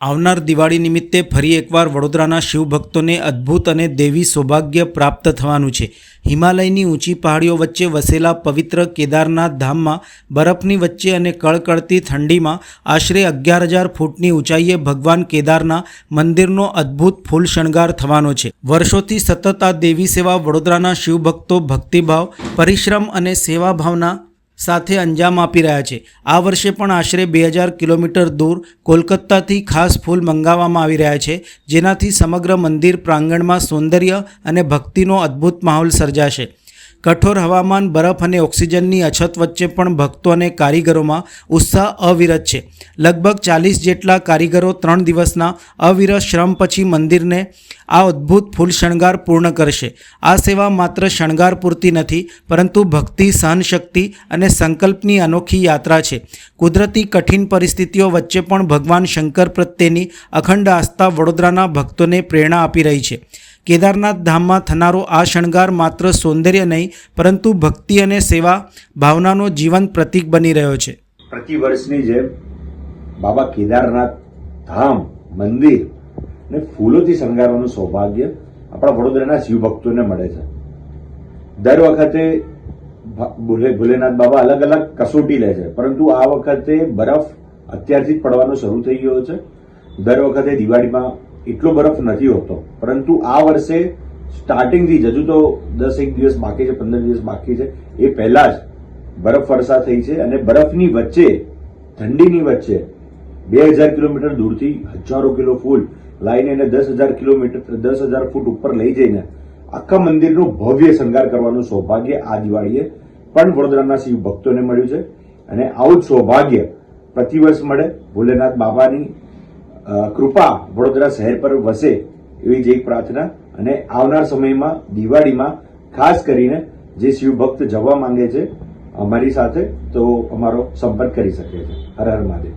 આવનાર દિવાળી નિમિત્તે ફરી એકવાર વડોદરાના શિવભક્તોને અદ્ભુત અને દેવી સૌભાગ્ય પ્રાપ્ત થવાનું છે. હિમાલયની ઊંચી પહાડીઓ વચ્ચે વસેલા પવિત્ર કેદારનાથ ધામમાં, બરફની વચ્ચે અને કળકળતી ઠંડીમાં આશરે અગિયાર હજાર ફૂટની ઊંચાઈએ ભગવાન કેદારના મંદિરનો અદ્ભુત ફૂલ શણગાર થવાનો છે. વર્ષોથી સતત આ દેવી સેવા વડોદરાના શિવભક્તો ભક્તિભાવ, પરિશ્રમ અને સેવા ભાવના સાથે અંજામ આપી રહ્યા છે. આ વર્ષે પણ આશરે બે હજાર કિલોમીટર દૂર કોલકાતાથી ખાસ ફૂલ મંગાવવામાં આવી રહ્યા છે, જેનાથી સમગ્ર મંદિર પ્રાંગણમાં સૌંદર્ય અને ભક્તિનો અદ્ભુત માહોલ સર્જાશે. કઠોર હવામાન, બરફ અને ઓક્સિજનની અછત વચ્ચે પણ ભક્તો અને કારીગરોમાં ઉત્સાહ અવિરત છે. લગભગ ચાલીસ જેટલા કારીગરો ત્રણ દિવસના અવિરત શ્રમ પછી મંદિરને આ અદ્ભુત ફૂલ શણગાર પૂર્ણ કરશે. આ સેવા માત્ર શણગાર પૂરતી નથી, પરંતુ ભક્તિ, સહનશક્તિ અને સંકલ્પની અનોખી યાત્રા છે. કુદરતી કઠિન પરિસ્થિતિઓ વચ્ચે પણ ભગવાન શંકર પ્રત્યેની અખંડ આસ્થા વડોદરાના ભક્તોને પ્રેરણા આપી રહી છે. કેદારનાથ ધામમાં થનારો આ શણગાર માત્ર સૌંદર્ય નહીં, પરંતુ ભક્તિ અને સેવા ભાવનાનો જીવંત પ્રતીક બની રહ્યો છે. પ્રતિ વર્ષની જેમ બાબા કેદારનાથ ધામ, મંદિર ને ફૂલોથી શણગારવાનું સૌભાગ્ય આપણા વડોદરાના શિવભક્તોને મળે છે. દર વખતે ભોલે, ભોલેનાથ બાબા અલગ અલગ કસોટી લે છે, પરંતુ આ વખતે બરફ અત્યારથી જ પડવાનો શરૂ થઈ ગયો છે. દર વખતે દિવાળીમાં એટલો બરફ નથી હોતો. પરંતુ આ વર્ષે સ્ટાર્ટિંગથી જ હજુ તો દસ એક દિવસ બાકી છે, પંદર દિવસ બાકી છે. એ પહેલા જ બરફ વર્ષા થઈ છે અને બરફની વચ્ચે, ઠંડીની વચ્ચે બે હજાર કિલોમીટર દૂરથી હજારો કિલો ફૂલ લાઈને એને દસ હજાર કિલોમીટર, દસ હજાર ફૂટ ઉપર લઈ જઈને આખા મંદિરનો ભવ્ય શણગાર કરવાનું સૌભાગ્ય આ દિવાળીએ પણ વડોદરાના શિવ ભક્તોને મળ્યું છે. અને આવું જ સૌભાગ્ય પ્રતિવર્ષ મળે ભોલેનાથ બાબાની કૃપા વડોદરા શહેર પર વસે એવી જ એક પ્રાર્થના અને આવનાર સમયમાં દિવાળીમાં ખાસ કરીને જે શિવ ભક્ત જવા માંગે છે અમારી સાથે, તો અમારો સંપર્ક કરી શકે છે. હર હર મહાદેવ.